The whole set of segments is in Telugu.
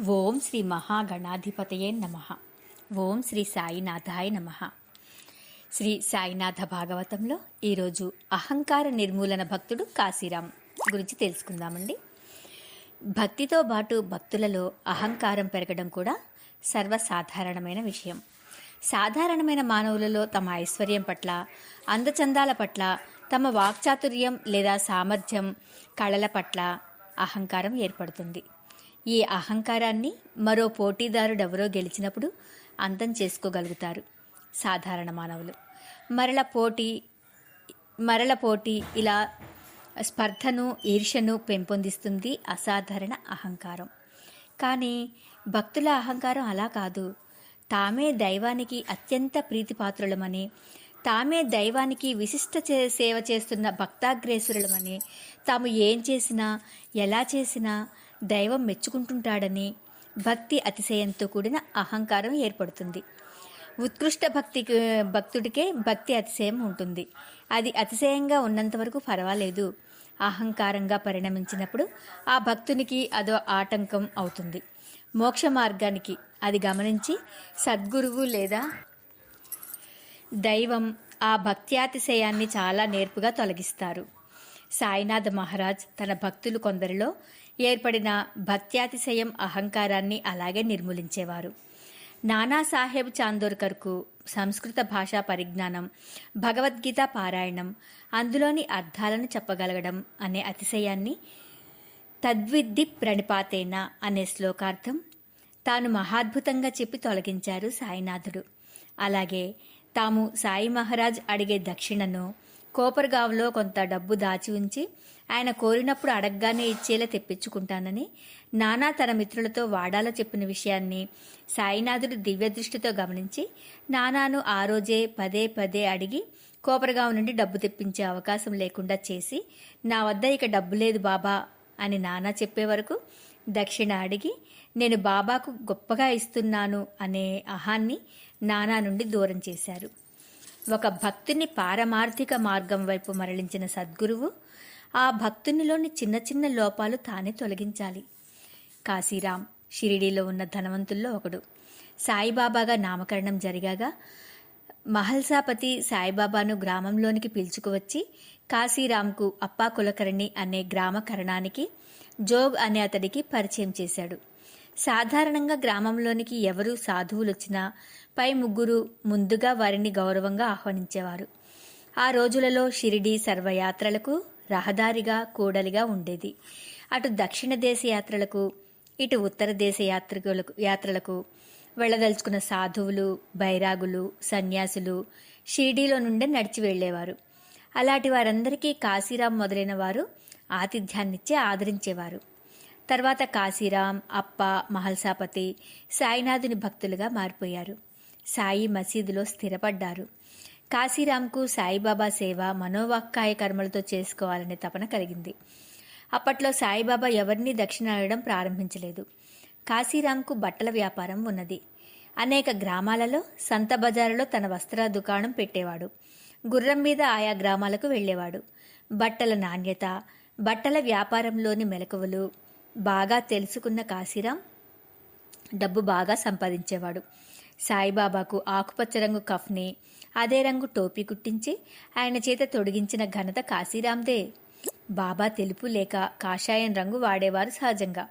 ఓం శ్రీ మహాగణాధిపతయే నమ. ఓం శ్రీ సాయినాథాయ నమ. శ్రీ సాయినాథ భాగవతంలో ఈరోజు అహంకార నిర్మూలన భక్తుడు కాశీరాం గురించి తెలుసుకుందామండి. భక్తితో పాటు భక్తులలో అహంకారం పెరగడం కూడా సర్వసాధారణమైన విషయం. సాధారణమైన మానవులలో తమ ఐశ్వర్యం పట్ల అందచందాల పట్ల తమ వాక్చాతుర్యం లేదా సామర్థ్యం కళల పట్ల అహంకారం ఏర్పడుతుంది. ఈ అహంకారాన్ని మరో పోటీదారుడెవరో గెలిచినప్పుడు అంతం చేసుకోగలుగుతారు సాధారణ మానవులు. మరల పోటీ మరల పోటీ ఇలా స్పర్ధను ఈర్ష్యను పెంపొందిస్తుంది అసాధారణ అహంకారం. కానీ భక్తుల అహంకారం అలా కాదు. తామే దైవానికి అత్యంత ప్రీతిపాత్రులమని తామే దైవానికి విశిష్ట చే సేవ చేస్తున్న భక్తాగ్రేసురులమని తాము ఏం చేసినా ఎలా చేసినా దైవం మెచ్చుకుంటుంటాడని భక్తి అతిశయంతో కూడిన అహంకారం ఏర్పడుతుంది. ఉత్కృష్ట భక్తికి భక్తుడికే భక్తి అతిశయం ఉంటుంది. అది అతిశయంగా ఉన్నంత వరకు పర్వాలేదు. అహంకారంగా పరిణమించినప్పుడు ఆ భక్తునికి అదో ఆటంకం అవుతుంది. మోక్ష మార్గానికి అది గమనించి సద్గురువు లేదా దైవం ఆ భక్త్యాతిశయాన్ని చాలా నేర్పుగా తొలగిస్తారు. సాయినాథ్ మహారాజ్ తన భక్తులు కొందరిలో ఏర్పడిన భక్త్యాతిశయం అహంకారాన్ని అలాగే నిర్మూలించేవారు. నానాసాహెబ్ చాందోర్కర్కు సంస్కృత భాషా పరిజ్ఞానం భగవద్గీత పారాయణం అందులోని అర్థాలను చెప్పగలగడం అనే అతిశయాన్ని తద్విద్ది ప్రణిపాతేన అనే శ్లోకార్థం తాను మహాద్భుతంగా చెప్పి తొలగించారు సాయినాథుడు. అలాగే తాము సాయి మహారాజ్ అడిగే దక్షిణను కోపర్గావ్లో కొంత డబ్బు దాచి ఉంచి ఆయన కోరినప్పుడు అడగగానే ఇచ్చేలా తెప్పించుకుంటానని నానా తన మిత్రులతో వాడాలో చెప్పిన విషయాన్ని సాయినాథుడు దివ్యదృష్టితో గమనించి నానాను ఆ రోజే పదే పదే అడిగి కోపరగావ్ నుండి డబ్బు తెప్పించే అవకాశం లేకుండా చేసి నా వద్ద ఇక డబ్బు లేదు బాబా అని నానా చెప్పే వరకు దక్షిణ అడిగి నేను బాబాకు గొప్పగా ఇస్తున్నాను అనే అహాన్ని నానా నుండి దూరం చేశారు. ఒక భక్తుని పారమార్థిక మార్గం వైపు మరలించిన సద్గురువు ఆ భక్తునిలోని చిన్న చిన్న లోపాలు తానే తొలగించాలి. కాశీరాం షిరిడీలో ఉన్న ధనవంతుల్లో ఒకడు. సాయిబాబాగా నామకరణం జరిగాగా మహల్సాపతి సాయిబాబాను గ్రామంలోనికి పిలుచుకువచ్చి కాశీరాంకు అప్పా కులకర్ణి అనే గ్రామ కరణానికి జోగ్ అనే అతడికి పరిచయం చేశాడు. సాధారణంగా గ్రామంలోనికి ఎవరు సాధువులు వచ్చినా పై ముగ్గురు ముందుగా వారిని గౌరవంగా ఆహ్వానించేవారు. ఆ రోజులలో షిరిడి సర్వయాత్రలకు రహదారిగా కూడలిగా ఉండేది. అటు దక్షిణ దేశ యాత్రలకు ఇటు ఉత్తర దేశ యాత్రికులకు యాత్రలకు వెళ్ళదలుచుకున్న సాధువులు బైరాగులు సన్యాసులు షిరిడీలో నుండే నడిచి వెళ్ళేవారు అలాంటి వారందరికీ కాశీరాం మొదలైన వారు ఆతిథ్యాన్నిచ్చి ఆదరించేవారు. తర్వాత కాశీరాం అప్ప మహల్సాపతి సాయినాథుని భక్తులుగా మారిపోయారు. సాయి మసీదులో స్థిరపడ్డారు. కాశీరాంకు సాయిబాబా సేవ మనోవాక్కాయ కర్మలతో చేసుకోవాలనే తపన కలిగింది. అప్పట్లో సాయిబాబా ఎవరినీ దక్షిణ అడగడం ప్రారంభించలేదు. కాశీరాంకు బట్టల వ్యాపారం ఉన్నది. అనేక గ్రామాలలో సంత బజారులో తన వస్త్ర దుకాణం పెట్టేవాడు. గుర్రం మీద ఆయా గ్రామాలకు వెళ్ళేవాడు. బట్టల నాణ్యత బట్టల వ్యాపారంలోని మెలకువలు బాగా తెలుసుకున్న కాశీరాం డబ్బు బాగా సంపాదించేవాడు. సాయిబాబాకు ఆకుపచ్చ రంగు కఫ్ని అదే రంగు టోపీ కుట్టించి ఆయన చేత తొడిగించిన ఘనత కాశీరామ్దే. బాబా తెలుపు లేక కాషాయం రంగు వాడేవారు సహజంగా.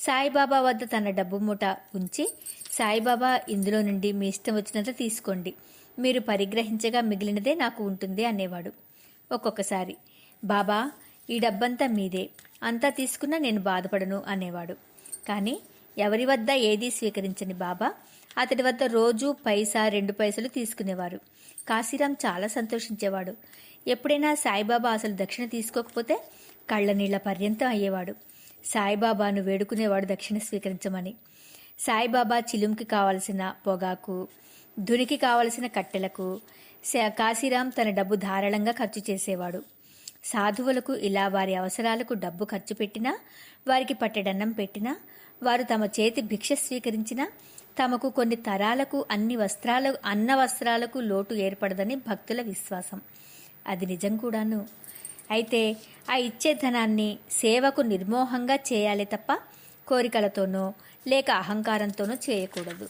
సాయిబాబా వద్ద తన డబ్బు మూట ఉంచి సాయిబాబా ఇందులో నుండి మీ ఇష్టం వచ్చినంత తీసుకోండి. మీరు పరిగ్రహించగా మిగిలినదే నాకు ఉంటుంది అనేవాడు. ఒక్కొక్కసారి బాబా ఈ డబ్బంతా మీదే. అంతా తీసుకున్నా నేను బాధపడను అనేవాడు. కానీ ఎవరి వద్ద ఏదీ స్వీకరించని బాబా అతడి వద్ద రోజు పైసా రెండు పైసలు తీసుకునేవారు. కాశీరాం చాలా సంతోషించేవాడు. ఎప్పుడైనా సాయిబాబా అసలు దక్షిణ తీసుకోకపోతే కళ్ళనీళ్ళ పర్యంతం అయ్యేవాడు. సాయిబాబాను వేడుకునేవాడు దక్షిణ స్వీకరించమని. సాయిబాబా చిలుంకి కావలసిన పొగాకు ధునికి కావలసిన కట్టెలకు కాశీరాం తన డబ్బు ధారాళంగా ఖర్చు చేసేవాడు. సాధువులకు ఇలా వారి అవసరాలకు డబ్బు ఖర్చు పెట్టినా వారికి పట్టెడన్నం పెట్టినా వారు తమ చేతి భిక్ష స్వీకరించినా తమకు కొన్ని తరాలకు అన్ని వస్త్రాల అన్న వస్త్రాలకు లోటు ఏర్పడదని భక్తుల విశ్వాసం. అది నిజం కూడాను. అయితే ఆ ఇచ్చే ధనాన్ని సేవకు నిర్మోహంగా చేయాలి తప్ప కోరికలతోనో లేక అహంకారంతోనో చేయకూడదు.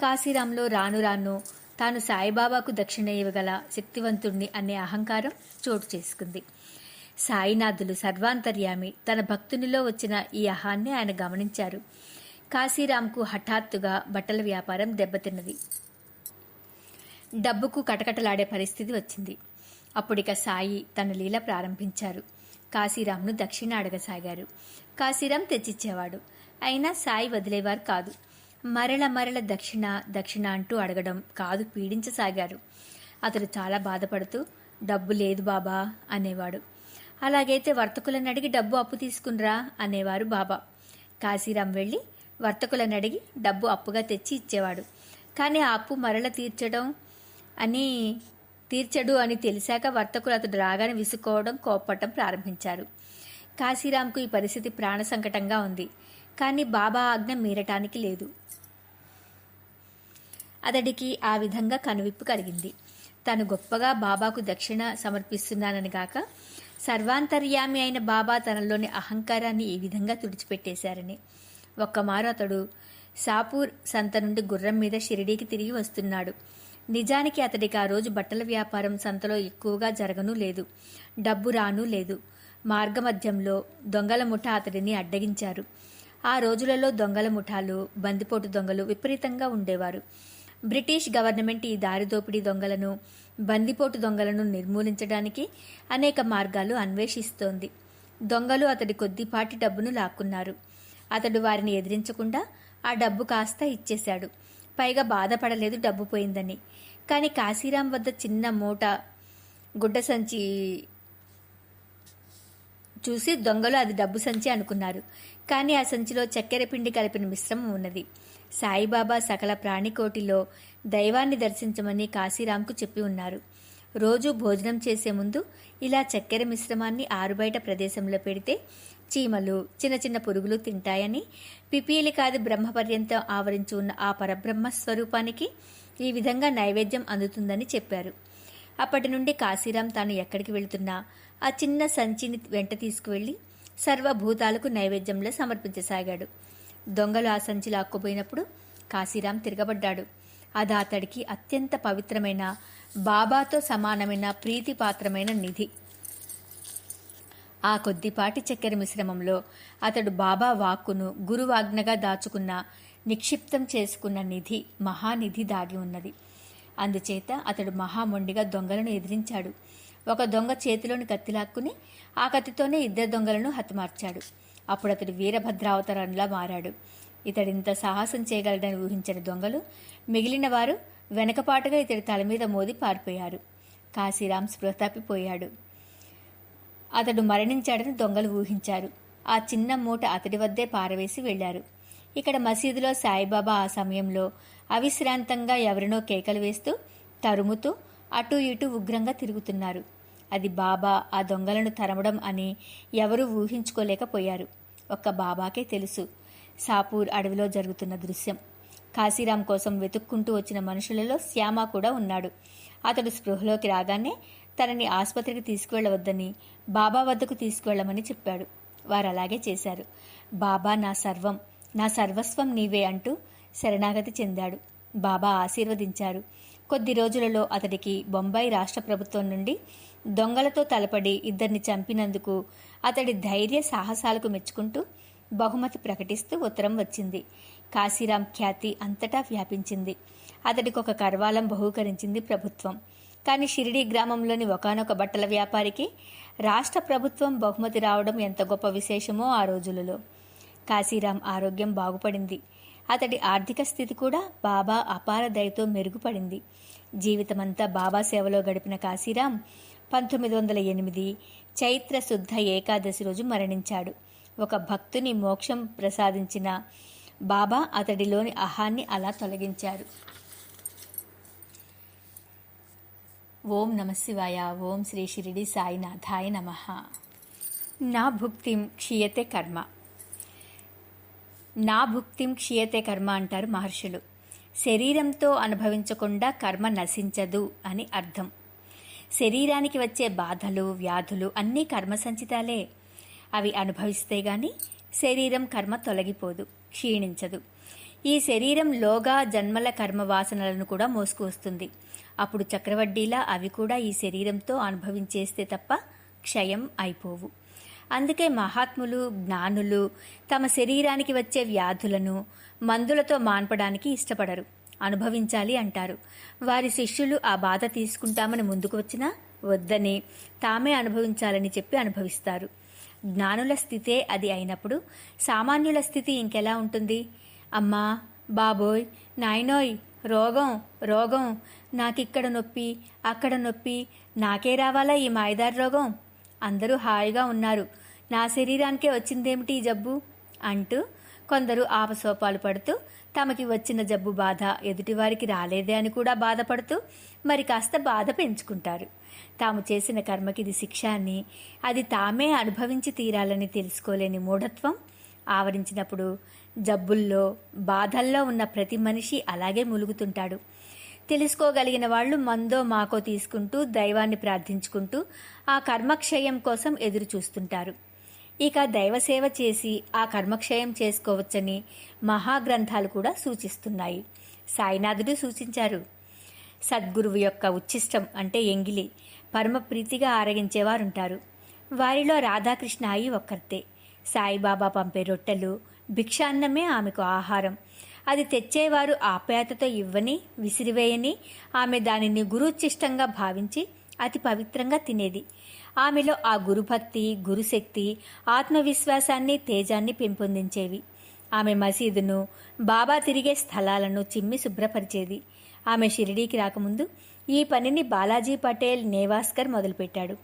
కాశీరాంలో రాను రాను తాను సాయిబాబాకు దక్షిణ ఇవ్వగల శక్తివంతుణ్ణి అనే అహంకారం చోటు చేసుకుంది. సాయినాథులు సర్వాంతర్యామి తన భక్తునిలో వచ్చిన ఈ అహాన్ని ఆయన గమనించారు. కాశీరాంకు హఠాత్తుగా బట్టల వ్యాపారం దెబ్బతిన్నది. డబ్బుకు కటకటలాడే పరిస్థితి వచ్చింది. అప్పుడిక సాయి తన లీల ప్రారంభించారు. కాశీరాంను దక్షిణ అడగసాగారు. కాశీరాం తెచ్చిచ్చేవాడు. అయినా సాయి వదిలేవారు కాదు. మరల మరల దక్షిణ దక్షిణ అంటూ అడగడం కాదు పీడించసాగారు. అతడు చాలా బాధపడుతూ డబ్బు లేదు బాబా అనేవాడు. అలాగైతే వర్తకులను అడిగి డబ్బు అప్పు తీసుకునిరా అనేవారు బాబా. కాశీరాం వెళ్ళి వర్తకులను అడిగి డబ్బు అప్పుగా తెచ్చి ఇచ్చేవాడు. కానీ ఆ అప్పు మరల తీర్చడం అని తీర్చడు అని తెలిసాక వర్తకులు అతడు రాగానే విసుకోవడం కోప్పటం ప్రారంభించారు. కాశీరాంకు ఈ పరిస్థితి ప్రాణ సంకటంగా ఉంది. కానీ బాబా ఆజ్ఞ మీరటానికి లేదు. అతడికి ఆ విధంగా కనువిప్పు కలిగింది. తను గొప్పగా బాబాకు దక్షిణ సమర్పిస్తున్నానని గాక సర్వాంతర్యామి అయిన బాబా తనలోని అహంకారాన్ని ఈ విధంగా తుడిచిపెట్టేశారని. ఒక్కమారు అతడు సాపూర్ సంత నుండి గుర్రం మీద షిరిడీకి తిరిగి వస్తున్నాడు. నిజానికి అతడికి ఆ రోజు బట్టల వ్యాపారం సంతలో ఎక్కువగా జరగనూ లేదు. డబ్బు రానూ లేదు. మార్గమధ్యంలో దొంగల ముఠ అతడిని అడ్డగించారు. ఆ రోజులలో దొంగల ముఠాలు బందిపోటు దొంగలు విపరీతంగా ఉండేవారు. బ్రిటిష్ గవర్నమెంట్ ఈ దారిదోపిడీ దొంగలను బందిపోటు దొంగలను నిర్మూలించడానికి అనేక మార్గాలు అన్వేషిస్తోంది. దొంగలు అతడి కొద్దిపాటి డబ్బును లాక్కున్నారు. అతడు వారిని ఎదిరించకుండా ఆ డబ్బు కాస్త ఇచ్చేశాడు. పైగా బాధపడలేదు డబ్బు పోయిందని. కానీ కాశీరాం వద్ద చిన్న మూట గుడ్డ సంచి చూసి దొంగలు అది డబ్బు సంచి అనుకున్నారు. కానీ ఆ సంచిలో చక్కెర పిండి కలిపిన మిశ్రమం ఉన్నది. సాయిబాబా సకల ప్రాణికోటిలో దైవాన్ని దర్శించమని కాశీరాంకు చెప్పి ఉన్నారు. రోజు భోజనం చేసే ముందు ఇలా చక్కెర మిశ్రమాన్ని ఆరుబయట ప్రదేశంలో పెడితే చీమలు చిన్న చిన్న పురుగులు తింటాయని పిపీలికాది బ్రహ్మపర్యంతం ఆవరించి ఉన్న ఆ పరబ్రహ్మ స్వరూపానికి ఈ విధంగా నైవేద్యం అందుతుందని చెప్పారు. అప్పటి నుండి కాశీరాం తాను ఎక్కడికి వెళుతున్నా ఆ చిన్న సంచిని వెంట తీసుకువెళ్ళి సర్వభూతాలకు నైవేద్యంలో సమర్పించసాగాడు. దొంగలు ఆ సంచి లాక్కుపోయినప్పుడు కాశీరాం తిరగబడ్డాడు. అది అతడికి అత్యంత పవిత్రమైన బాబాతో సమానమైన ప్రీతిపాత్రమైన నిధి. ఆ కొద్దిపాటి చక్కెర మిశ్రమంలో అతడు బాబా వాక్కును గురువాజ్ఞగా దాచుకున్న నిక్షిప్తం చేసుకున్న నిధి మహానిధి దాగి ఉన్నది. అందుచేత అతడు మహామొండిగా దొంగలను ఎదిరించాడు. ఒక దొంగ చేతిలోని కత్తిలాక్కుని ఆ కత్తితోనే ఇద్దరు దొంగలను హతమార్చాడు. అప్పుడు అతడు వీరభద్రావతారంలా మారాడు. ఇతడింత సాహసం చేయగలడని ఊహించిన దొంగలు మిగిలిన వారు వెనకపాటుగా ఇతడి తల మీద మోది పారిపోయారు. కాశీరాం స్పృహతప్పిపోయాడు. అతడు మరణించాడని దొంగలు ఊహించారు. ఆ చిన్న మూట అతడి వద్దే పారవేసి వెళ్ళారు ఇక్కడ మసీదులో సాయిబాబా ఆ సమయంలో అవిశ్రాంతంగా ఎవరినో కేకలు వేస్తూ తరుముతూ అటూ ఇటూ ఉగ్రంగా తిరుగుతున్నారు. అది బాబా ఆ దొంగలను తరమడం అని ఎవరూ ఊహించుకోలేకపోయారు. ఒక్క బాబాకే తెలుసు సాపూర్ అడవిలో జరుగుతున్న దృశ్యం. కాశీరాం కోసం వెతుక్కుంటూ వచ్చిన మనుషులలో శ్యామ కూడా ఉన్నాడు. అతడు స్పృహలోకి రాగానే తనని ఆసుపత్రికి తీసుకువెళ్ళవద్దని బాబా వద్దకు తీసుకువెళ్ళమని చెప్పాడు. వారు అలాగే చేశారు. బాబా నా సర్వం నా సర్వస్వం నీవే అంటూ శరణాగతి చెందాడు. బాబా ఆశీర్వదించారు. కొద్ది రోజులలో అతడికి బొంబాయి రాష్ట్ర ప్రభుత్వం నుండి దొంగలతో తలపడి ఇద్దరిని చంపినందుకు అతడి ధైర్య సాహసాలకు మెచ్చుకుంటూ బహుమతి ప్రకటిస్తూ ఉత్తరం వచ్చింది. కాశీరాం ఖ్యాతి అంతటా వ్యాపించింది. అతడికి ఒక కర్వాలం బహూకరించింది ప్రభుత్వం. కానీ షిరిడీ గ్రామంలోని ఒకనొక బట్టల వ్యాపారికి రాష్ట్ర ప్రభుత్వం బహుమతి రావడం ఎంత గొప్ప విశేషమో ఆ రోజులలో. కాశీరాం ఆరోగ్యం బాగుపడింది. అతడి ఆర్థిక స్థితి కూడా బాబా అపార దయతో మెరుగుపడింది. జీవితమంతా బాబా సేవలో గడిపిన కాశీరాం పంతొమ్మిది వందల ఎనిమిది చైత్ర శుద్ధ ఏకాదశి రోజు మరణించాడు. ఒక భక్తుని మోక్షం ప్రసాదించిన బాబా అతడిలోని అహాన్ని అలా తొలగించారు. ఓం నమశివాయ ఓం శ్రీ షిరిడి సాయినాథాయ నమ. నా భుక్తిం క్షీయతే కర్మ. నా భుక్తిం క్షీయతే కర్మ అంటారు మహర్షులు. శరీరంతో అనుభవించకుండా కర్మ నశించదు అని అర్థం. శరీరానికి వచ్చే బాధలు వ్యాధులు అన్నీ కర్మ సంచితాలే. అవి అనుభవిస్తే గాని శరీరం కర్మ తొలగిపోదు క్షీణించదు. ఈ శరీరం లోగా జన్మల కర్మ వాసనలను కూడా మోసుకువస్తుంది. అప్పుడు చక్రవడ్డీలా అవి కూడా ఈ శరీరంతో అనుభవించేస్తే తప్ప క్షయం అయిపోవు. అందుకే మహాత్ములు జ్ఞానులు తమ శరీరానికి వచ్చే వ్యాధులను మందులతో మాన్పడానికి ఇష్టపడరు. అనుభవించాలి అంటారు. వారి శిష్యులు ఆ బాధ తీసుకుంటామని ముందుకు వచ్చినా వద్దని తామే అనుభవించాలని చెప్పి అనుభవిస్తారు. జ్ఞానుల స్థితే అది అయినప్పుడు సామాన్యుల స్థితి ఇంకెలా ఉంటుంది? అమ్మా బాబోయ్ నాయనోయ్ రోగం రోగం. నాకిక్కడ నొప్పి అక్కడ నొప్పి. నాకే రావాలా ఈ మాయదారి రోగం? అందరూ హాయిగా ఉన్నారు. నా శరీరానికే వచ్చిందేమిటి ఈ జబ్బు? అంటూ కొందరు ఆపసోపాలు పడుతూ తమకి వచ్చిన జబ్బు బాధ ఎదుటివారికి రాలేదే అని కూడా బాధపడుతూ మరి కాస్త బాధ పెంచుకుంటారు. తాము చేసిన కర్మకి ఇది శిక్ష అని అది తామే అనుభవించి తీరాలని తెలుసుకోలేని మూఢత్వం ఆవరించినప్పుడు జబ్బుల్లో బాధల్లో ఉన్న ప్రతి మనిషి అలాగే ములుగుతుంటాడు. తెలుసుకోగలిగిన వాళ్ళు మందో మాకో తీసుకుంటూ దైవాన్ని ప్రార్థించుకుంటూ ఆ కర్మక్షయం కోసం ఎదురు చూస్తుంటారు ఇక దైవసేవ చేసి ఆ కర్మక్షయం చేసుకోవచ్చని మహాగ్రంథాలు కూడా సూచిస్తున్నాయి. సాయినాథుడు సూచించారు. సద్గురువు యొక్క ఉచ్ఛిష్టం అంటే ఎంగిలి పరమప్రీతిగా ఆరగించేవారుంటారు. వారిలో రాధాకృష్ణ అయి ఒక్కర్తే. సాయిబాబా పంపే రొట్టెలు భిక్షాన్నమే ఆమెకు ఆహారం. అది తెచ్చేవారు ఆప్యాయతతో ఇవ్వని విసిరివేయని ఆమె దానిని గురుచిష్టంగా భావించి అతి పవిత్రంగా తినేది. ఆమెలో ఆ గురుభక్తి గురుశక్తి ఆత్మవిశ్వాసాన్ని తేజాన్ని పెంపొందించేవి. ఆమె మసీదును బాబా తిరిగే స్థలాలను చిమ్మి శుభ్రపరిచేది. ఆమె షిరిడీకి రాకముందు ఈ పనిని బాలాజీ పటేల్ నేవాస్కర్ మొదలుపెట్టాడు.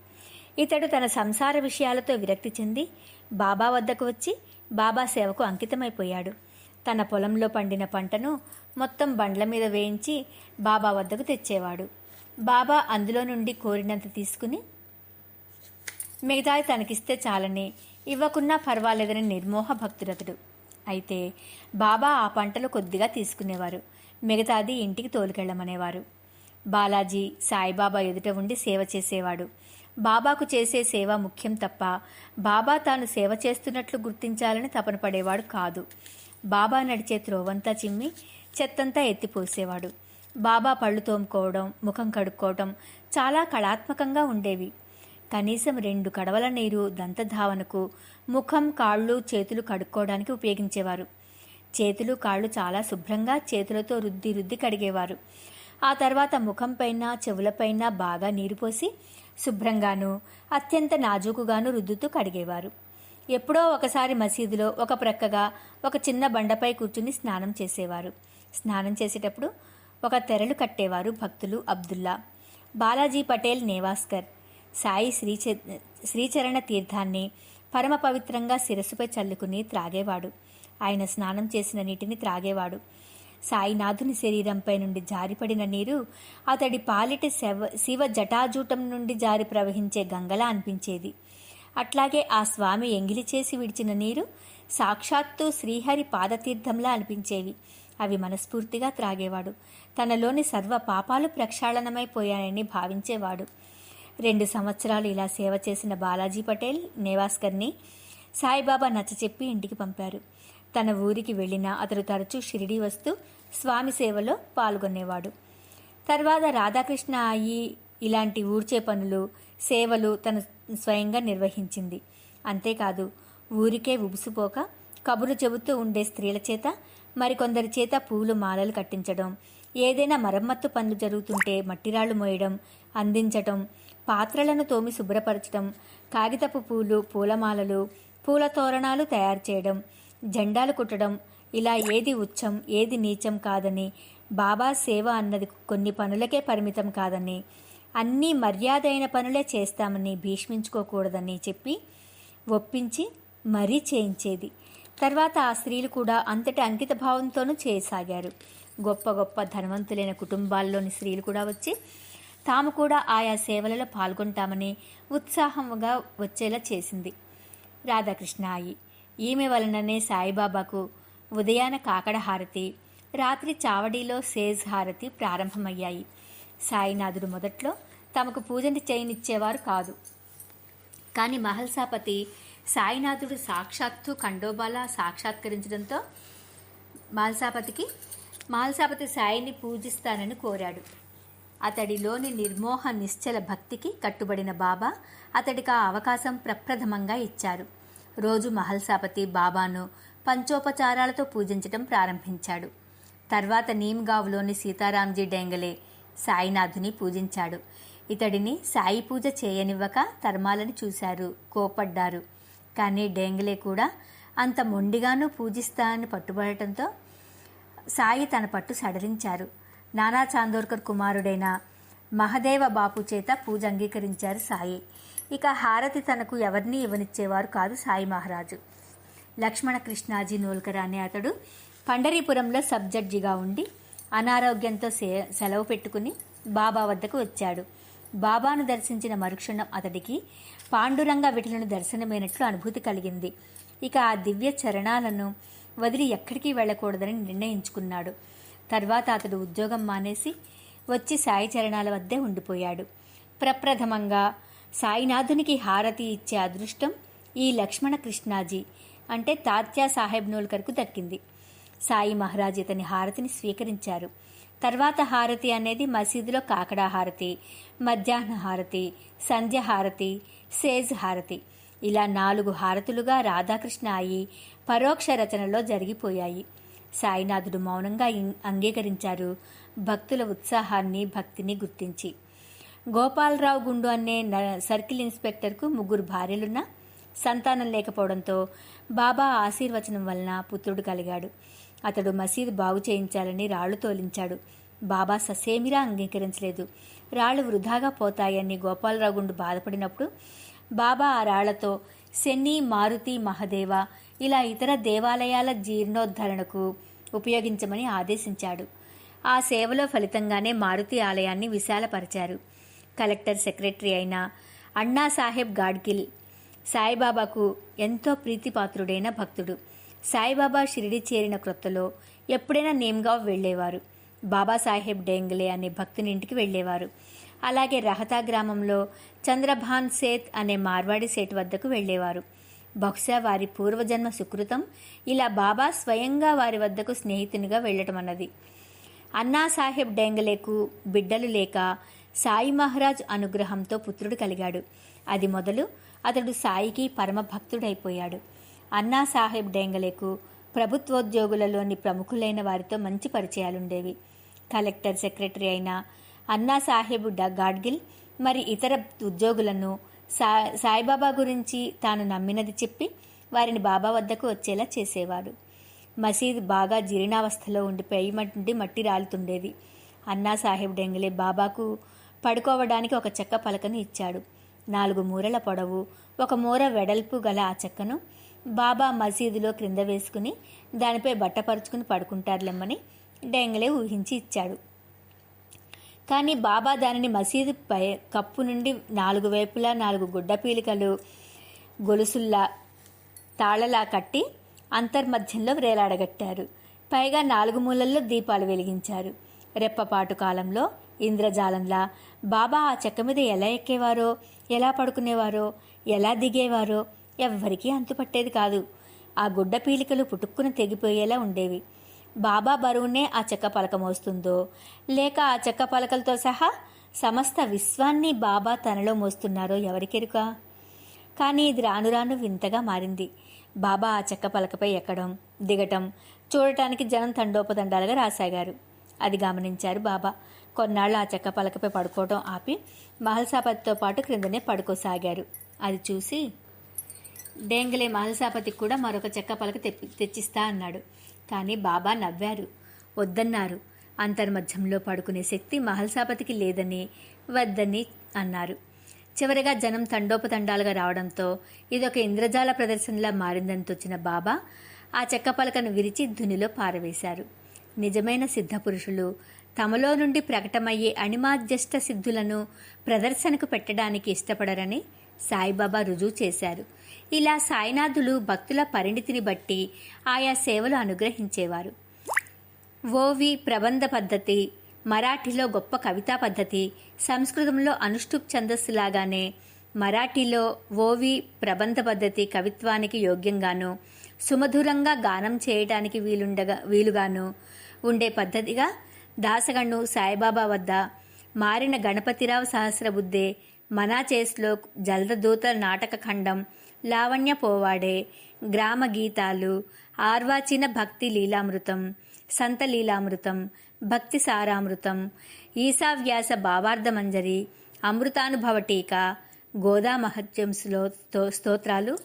ఇతడు తన సంసార విషయాలతో విరక్తి చెంది బాబా వద్దకు వచ్చి బాబా సేవకు అంకితమైపోయాడు. తన పొలంలో పండిన పంటను మొత్తం బండ్ల మీద వేయించి బాబా వద్దకు తెచ్చేవాడు. బాబా అందులో నుండి కోరినంత తీసుకుని మిగతాది తనకిస్తే చాలని ఇవ్వకున్నా పర్వాలేదని నిర్మోహ భక్తురతుడు అయితే బాబా ఆ పంటలు కొద్దిగా తీసుకునేవారు. మిగతాది ఇంటికి తోలుకెళ్ళమనేవారు బాలాజీ సాయిబాబా ఎదుట ఉండి సేవ చేసేవాడు. బాబాకు చేసే సేవ ముఖ్యం తప్ప బాబా తాను సేవ చేస్తున్నట్లు గుర్తించాలని తపన పడేవాడు కాదు. బాబా నడిచే త్రోవంతా చిమ్మి చెత్తంతా ఎత్తిపోసేవాడు. బాబా పళ్ళు తోముకోవడం ముఖం కడుక్కోవడం చాలా కళాత్మకంగా ఉండేవి. కనీసం రెండు కడవల నీరు దంతధావనకు ముఖం కాళ్ళు చేతులు కడుక్కోవడానికి ఉపయోగించేవారు. చేతులు కాళ్ళు చాలా శుభ్రంగా చేతులతో రుద్ది రుద్ది కడిగేవారు. ఆ తర్వాత ముఖంపైన చెవులపైన బాగా నీరు పోసి శుభ్రంగాను అత్యంత నాజూకుగాను రుద్దుతూ కడిగేవారు. ఎప్పుడో ఒకసారి మసీదులో ఒక ప్రక్కగా ఒక చిన్న బండపై కూర్చుని స్నానం చేసేవారు. స్నానం చేసేటప్పుడు ఒక తెరలు కట్టేవారు భక్తులు అబ్దుల్లా. బాలాజీ పటేల్ నేవాస్కర్ సాయి శ్రీచ శ్రీచరణ తీర్థాన్ని పరమ పవిత్రంగా శిరస్సుపై చల్లుకుని త్రాగేవాడు. ఆయన స్నానం చేసిన నీటిని త్రాగేవాడు. సాయినాథుని శరీరంపై నుండి జారిపడిన నీరు అతడి పాలిటి శవ శివ జటాజూటం నుండి జారి ప్రవహించే గంగలా అనిపించేది. అట్లాగే ఆ స్వామి ఎంగిలి చేసి విడిచిన నీరు సాక్షాత్తు శ్రీహరి పాదతీర్థంలా అనిపించేవి. అవి మనస్ఫూర్తిగా త్రాగేవాడు. తనలోని సర్వ పాపాలు ప్రక్షాళనమైపోయాయని భావించేవాడు. రెండు సంవత్సరాలు ఇలా సేవ చేసిన బాలాజీ పటేల్ నేవాస్కర్ని సాయిబాబా నచ్చచెప్పి ఇంటికి పంపారు. తన ఊరికి వెళ్ళినా అతడు తరచూ షిరిడీ వస్తూ స్వామి సేవలో పాల్గొనేవాడు. తర్వాత రాధాకృష్ణ అయ్యి ఇలాంటి ఊడ్చే పనులు సేవలు తను స్వయంగా నిర్వహించింది. అంతేకాదు ఊరికే ఉబుసుపోక కబురు చెబుతూ ఉండే స్త్రీల చేత మరికొందరి చేత పూలు మాలలు కట్టించడం ఏదైనా మరమ్మత్తు పనులు జరుగుతుంటే మట్టిరాళ్ళు మోయడం అందించటం పాత్రలను తోమి శుభ్రపరచడం కాగితపు పూలు పూలమాలలు పూల తోరణాలు తయారు చేయడం జెండాలు కుట్టడం ఇలా ఏది ఉచ్చం ఏది నీచం కాదని బాబా సేవ అన్నది కొన్ని పనులకే పరిమితం కాదని అన్నీ మర్యాదైన పనులే చేస్తామని భీష్మించుకోకూడదని చెప్పి ఒప్పించి మరీ చేయించేది. తర్వాత ఆ స్త్రీలు కూడా అంతటి అంకిత భావంతోనూ చేయసాగారు. గొప్ప గొప్ప ధనవంతులైన కుటుంబాల్లోని స్త్రీలు కూడా వచ్చి తాము కూడా ఆయా సేవలలో పాల్గొంటామని ఉత్సాహంగా వచ్చేలా చేసింది. రాధాకృష్ణ అయి ఈమె వలననే సాయిబాబాకు ఉదయాన కాకడ హారతి రాత్రి చావడిలో సేజ్ హారతి ప్రారంభమయ్యాయి. సాయినాథుడు మొదట్లో తమకు పూజని చేయనిచ్చేవారు కాదు. కానీ మహల్సాపతి సాయినాథుడు సాక్షాత్తు కండోబాల సాక్షాత్కరించడంతో మహల్సాపతికి మహల్సాపతి సాయిని పూజిస్తానని కోరాడు. అతడిలోని నిర్మోహ నిశ్చల భక్తికి కట్టుబడిన బాబా అతడికి ఆ అవకాశం ప్రప్రథమంగా ఇచ్చారు. రోజు మహల్సాపతి బాబాను పంచోపచారాలతో పూజించటం ప్రారంభించాడు. తర్వాత నీమ్గావ్లోని సీతారాంజీ డెంగలే సాయినాథుని పూజించాడు. ఇతడిని సాయి పూజ చేయనివ్వక తర్మాలని చూశారు కోపడ్డారు కానీ డేంగలే కూడా అంత మొండిగానూ పూజిస్తానని పట్టుబడటంతో సాయి తన పట్టు సడలించారు. నానా చాందోర్కర్ కుమారుడైన మహదేవ బాపు చేత పూజ అంగీకరించారు సాయి. ఇక హారతి తనకు ఎవరిని ఇవ్వనిచ్చేవారు కాదు సాయి మహారాజు. లక్ష్మణ కృష్ణాజీ నోల్కర్ అనే అతడు పండరీపురంలో సబ్ జడ్జిగా ఉండి అనారోగ్యంతో సే సెలవు పెట్టుకుని బాబా వద్దకు వచ్చాడు. బాబాను దర్శించిన మరుక్షణం అతడికి పాండురంగ విఠలను దర్శనమైనట్లు అనుభూతి కలిగింది. ఇక ఆ దివ్య చరణాలను వదిలి ఎక్కడికి వెళ్ళకూడదని నిర్ణయించుకున్నాడు. తర్వాత అతడు ఉద్యోగం మానేసి వచ్చి సాయి చరణాల వద్దే ఉండిపోయాడు. ప్రప్రథమంగా సాయినాథునికి హారతి ఇచ్చే అదృష్టం ఈ లక్ష్మణ కృష్ణాజీ అంటే తాత్యా సాహెబ్ నోల్కర్కు దక్కింది. సాయి మహారాజ్ ఇతని హారతిని స్వీకరించారు. తర్వాత హారతి అనేది మసీదులో కాకడా హారతి మధ్యాహ్న హారతి సంధ్య హారతి సేజ్ హారతి. ఇలా నాలుగు హారతులుగా రాధాకృష్ణ అయి పరోక్ష రచనలో జరిగిపోయాయి. సాయినాథుడు మౌనంగా అంగీకరించారు. భక్తుల ఉత్సాహాన్ని భక్తిని గుర్తించి. గోపాలరావు గుండు అనే న- సర్కిల్ ఇన్స్పెక్టర్కు ముగ్గురు భార్యలున్నా సంతానం లేకపోవడంతో బాబా ఆశీర్వచనం వలన పుత్రుడు కలిగాడు. అతడు మసీదు బాగు చేయించాలని రాళ్ళు తోలించాడు. బాబా ససేమిరా అంగీకరించలేదు. రాళ్ళు వృధాగా పోతాయని గోపాలరావు గుండు బాధపడినప్పుడు బాబా ఆ రాళ్ళతో శని మారుతి మహదేవ ఇలా ఇతర దేవాలయాల జీర్ణోద్ధరణకు ఉపయోగించమని ఆదేశించాడు. ఆ సేవలో ఫలితంగానే మారుతి ఆలయాన్ని విశాలపరిచారు. కలెక్టర్ సెక్రటరీ అయిన అన్నా సాహెబ్ గాడ్గిల్ సాయిబాబాకు ఎంతో ప్రీతిపాత్రుడైన భక్తుడు. సాయిబాబా షిరిడి చేరిన క్రొత్తలో ఎప్పుడైనా నేమ్గావ్ వెళ్ళేవారు. బాబాసాహెబ్ డేంగ్లే అనే భక్తుని ఇంటికి వెళ్ళేవారు. అలాగే రహతా గ్రామంలో చంద్రభాన్ సేత్ అనే మార్వాడి సేట్ వద్దకు వెళ్ళేవారు. బహుశా వారి పూర్వజన్మ సుకృతం ఇలా బాబా స్వయంగా వారి వద్దకు స్నేహితునిగా వెళ్ళటం అన్నది అన్నా సాహెబ్ డేంగలేకు బిడ్డలు లేక సాయి మహారాజ్ అనుగ్రహంతో పుత్రుడు కలిగాడు. అది మొదలు అతడు సాయికి పరమభక్తుడైపోయాడు. అన్నా సాహెబ్ డెంగలేకు ప్రభుత్వోద్యోగులలోని ప్రముఖులైన వారితో మంచి పరిచయాలుండేవి. కలెక్టర్ సెక్రటరీ అయిన అన్నా సాహెబ్ డ గాడ్గిల్ మరి ఇతర ఉద్యోగులను సా సాయిబాబా గురించి తాను నమ్మినది చెప్పి వారిని బాబా వద్దకు వచ్చేలా చేసేవాడు. మసీద్ బాగా జీర్ణావస్థలో ఉండిపోయి మట్టి మట్టి రాలుతుండేది. అన్నా సాహెబ్ డెంగలే బాబాకు పడుకోవడానికి ఒక చెక్క పలకను ఇచ్చాడు. నాలుగు మూరల పొడవు ఒక మూర వెడల్పు గల ఆ చెక్కను బాబా మసీదులో క్రింద వేసుకుని దానిపై బట్టపరుచుకుని పడుకుంటారులెమ్మని డెంగలే ఊహించి ఇచ్చాడు. కానీ బాబా దానిని మసీదు పై కప్పు నుండి నాలుగు వైపులా నాలుగు గుడ్డ పీలికలు గొలుసుల్లా తాళలా కట్టి అంతర్మధ్యంలో వ్రేలాడగట్టారు. పైగా నాలుగు మూలల్లో దీపాలు వెలిగించారు. రెప్పపాటు కాలంలో ఇంద్రజాలంలా. బాబా ఆ చెక్క మీద ఎలా ఎక్కేవారో ఎలా పడుకునేవారో ఎలా దిగేవారో ఎవ్వరికీ అంతుపట్టేది కాదు. ఆ గుడ్డ పీలికలు పుట్టుక్కున తెగిపోయేలా ఉండేవి. బాబా బరువునే ఆ చెక్క పలక మోస్తుందో లేక ఆ చెక్క పలకలతో సహా సమస్త విశ్వాన్ని బాబా తనలో మోస్తున్నారో ఎవరికెరుక? కానీ ఇది రాను రాను వింతగా మారింది. బాబా ఆ చెక్క పలకపై ఎక్కడం దిగటం చూడటానికి జనం తండోపతండాలుగా రాసాగారు అది గమనించారు బాబా. కొన్నాళ్ళు ఆ చెక్క పలకపై పడుకోవడం ఆపి మహల్సాపతితో పాటు క్రిందనే పడుకోసాగారు అది చూసి డేంగలే మహల్సాపతికి కూడా మరొక చెక్క పలక తెప్పి తెచ్చిస్తా అన్నాడు. కానీ బాబా నవ్వారు. వద్దన్నారు. అంతర్మధ్యంలో పడుకునే శక్తి మహల్సాపతికి లేదని వద్దని అన్నారు. చివరిగా జనం తండోపతండాలుగా రావడంతో ఇదొక ఇంద్రజాల ప్రదర్శనలా మారిందని తొచ్చిన బాబా ఆ చెక్క పలకను విరిచి ధునిలో పారవేశారు. నిజమైన సిద్ధపురుషులు తమలో నుండి ప్రకటమయ్యే అణిమాధ్యష్ట సిద్ధులను ప్రదర్శనకు పెట్టడానికి ఇష్టపడరని సాయిబాబా రుజువు చేశారు. ఇలా సాయినాథులు భక్తుల పరిణితిని బట్టి ఆయా సేవలు అనుగ్రహించేవారు. ఓవి ప్రబంధ పద్ధతి మరాఠీలో గొప్ప కవితా పద్ధతి సంస్కృతంలో అనుష్ఠుప్ ఛందస్సులాగానే మరాఠీలో ఓవి ప్రబంధ పద్ధతి కవిత్వానికి యోగ్యంగాను సుమధురంగా గానం చేయటానికి వీలుండగా వీలుగాను ఉండే పద్ధతిగా దాసగణు సాయిబాబా వద్ద మారిన గణపతిరావు సహస్రబుద్ధే మనాచేస్లో శ్లోక్ జలదూత నాటక ఖండం లావణ్య పోవాడే గ్రామ గీతాలు ఆర్వాచిన భక్తి లీలామృతం సంత లీలామృతం భక్తి సారామృతం ఈశావ్యాస భావార్థమంజరి అమృతానుభవ టీక గోదా మహత్యం స్తోత్రాలు.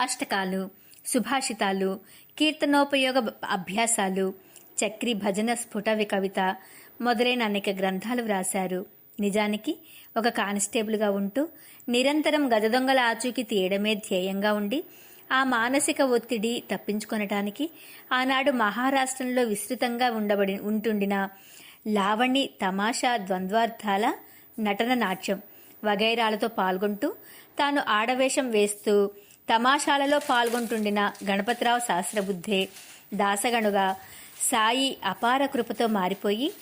అష్టకాలు సుభాషితాలు కీర్తనోపయోగ అభ్యాసాలు చక్రి భజన స్ఫుటవి కవిత మొదలైన అనేక గ్రంథాలు వ్రాశారు. నిజానికి ఒక కానిస్టేబుల్గా ఉంటూ నిరంతరం గజదొంగల ఆచూకీ తీయడమే ధ్యేయంగా ఉండి ఆ మానసిక ఒత్తిడి తప్పించుకొనటానికి ఆనాడు మహారాష్ట్రంలో విస్తృతంగా ఉండబడి ఉంటుండిన లావణి తమాషా ద్వంద్వార్థాల నటన నాట్యం వగైరాలతో పాల్గొంటూ తాను ఆడవేషం వేస్తూ తమాషాలలో పాల్గొంటుండిన గణపతిరావు శాస్త్రబుద్ధే దాసగణుగా సాయి అపార కృపతో మారిపోయి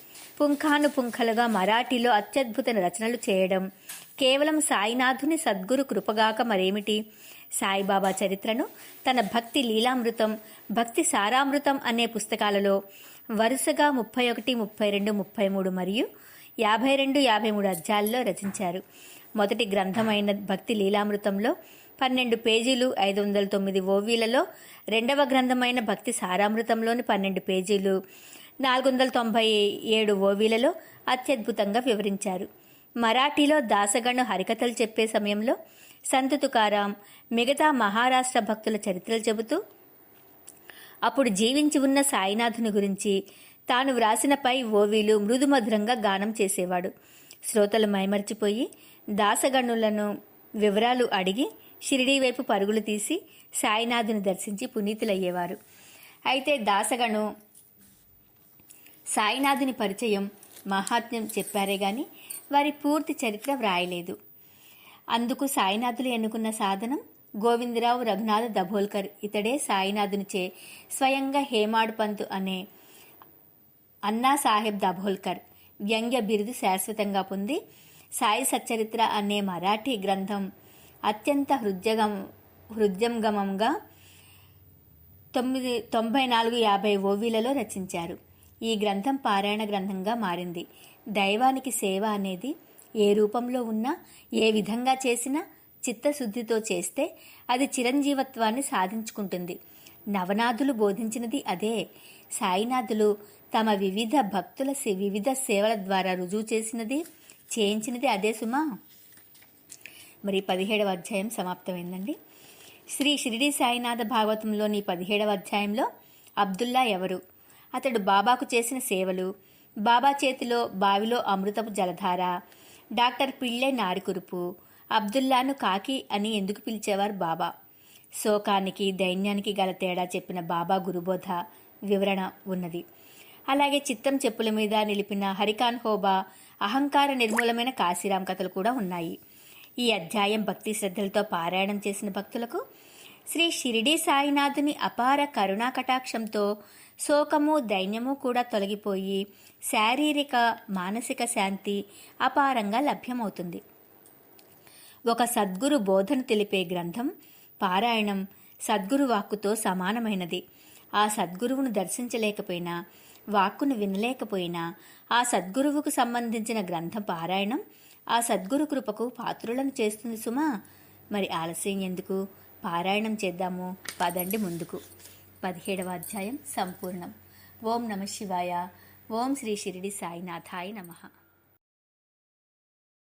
పుంఖాను పుంఖలుగా మరాఠీలో అత్యద్భుత రచనలు చేయడం. కేవలం సాయినాథుని సద్గురు కృపగాక మరేమిటి? సాయిబాబా చరిత్రను తన భక్తి లీలామృతం భక్తి సారామృతం అనే పుస్తకాలలో వరుసగా ముప్పై ఒకటి ముప్పై రెండు ముప్పై మూడు మరియు యాభై రెండు యాభై మూడు అధ్యాయాల్లో రచించారు. మొదటి గ్రంథమైన భక్తి లీలామృతంలో పన్నెండు పేజీలు ఐదు వందల తొమ్మిది ఓవీలలో రెండవ గ్రంథమైన భక్తి సారామృతంలోని పన్నెండు పేజీలు నాలుగు వందల తొంభై ఏడు ఓవీలలో అత్యద్భుతంగా వివరించారు. మరాఠీలో దాసగణు హరికథలు చెప్పే సమయంలో సంత తుకారాం మిగతా మహారాష్ట్ర భక్తుల చరిత్రలు చెబుతూ అప్పుడు జీవించి ఉన్న సాయినాథుని గురించి తాను వ్రాసినపై ఓవీలు మృదుమధురంగా గానం చేసేవాడు. శ్రోతలు మైమర్చిపోయి దాసగణులను వివరాలు అడిగి షిరిడీ వైపు పరుగులు తీసి సాయినాథుని దర్శించి పునీతులయ్యేవారు. అయితే దాసగను సాయినాథుని పరిచయం మహాత్మ్యం చెప్పారే గాని వారి పూర్తి చరిత్ర వ్రాయలేదు. అందుకు సాయినాథులు ఎన్నుకున్న సాధనం గోవిందరావు రఘునాథ్ దభోల్కర్. ఇతడే సాయినాథునిచే స్వయంగా హేమాడ్ పంత్ అనే అన్నా సాహెబ్ దభోల్కర్. వ్యంగ్య బిరుదు శాశ్వతంగా పొంది సాయి సచ్చరిత్ర అనే మరాఠీ గ్రంథం అత్యంత హృద్యగం హృద్యంగమంగా తొమ్మిది తొంభై నాలుగు యాభై ఓవీలలో రచించారు. ఈ గ్రంథం పారాయణ గ్రంథంగా మారింది. దైవానికి సేవ అనేది ఏ రూపంలో ఉన్నా ఏ విధంగా చేసినా చిత్తశుద్ధితో చేస్తే అది చిరంజీవత్వాన్ని సాధించుకుంటుంది. నవనాథులు బోధించినది అదే. సాయినాథులు తమ వివిధ భక్తుల వివిధ సేవల ద్వారా రుజువు చేసినది చేయించినది అదే సుమా? మరి పదిహేడవ అధ్యాయం సమాప్తమైందండి. శ్రీ షిరిడి సాయినాథ భాగవతంలోని పదిహేడవ అధ్యాయంలో అబ్దుల్లా ఎవరు? అతడు బాబాకు చేసిన సేవలు బాబా చేతిలో బావిలో అమృతపు జలధార డాక్టర్ పిళ్ళే నారికురుపు అబ్దుల్లాను కాకి అని ఎందుకు పిలిచేవారు బాబా? శోకానికి దైన్యానికి గల తేడా చెప్పిన బాబా గురుబోధ వివరణ ఉన్నది. అలాగే చిత్తం చెప్పుల మీద నిలిపిన హరికాన్ హోబా అహంకార నిర్మూలమైన కాశీరాం కథలు కూడా ఉన్నాయి. ఈ అధ్యాయం భక్తి శ్రద్ధలతో పారాయణం చేసిన భక్తులకు శ్రీ షిరిడి సాయినాథుని అపార కరుణా కటాక్షంతో శోకము దైన్యము కూడా తొలగిపోయి శారీరక మానసిక శాంతి అపారంగా లభ్యమవుతుంది. ఒక సద్గురు బోధన తెలిపే గ్రంథం పారాయణం సద్గురు వాక్కుతో సమానమైనది. ఆ సద్గురువును దర్శించలేకపోయినా వాక్కును వినలేకపోయినా ఆ సద్గురువుకు సంబంధించిన గ్రంథం పారాయణం ఆ సద్గురు కృపకు పాత్రులను చేస్తుంది సుమా. మరి ఆలస్యం ఎందుకు? పారాయణం చేద్దాము. పదండి ముందుకు. పదిహేడవ అధ్యాయం సంపూర్ణం. ఓం నమ శివాయ. ఓం శ్రీ షిరిడి సాయినాథాయ నమః.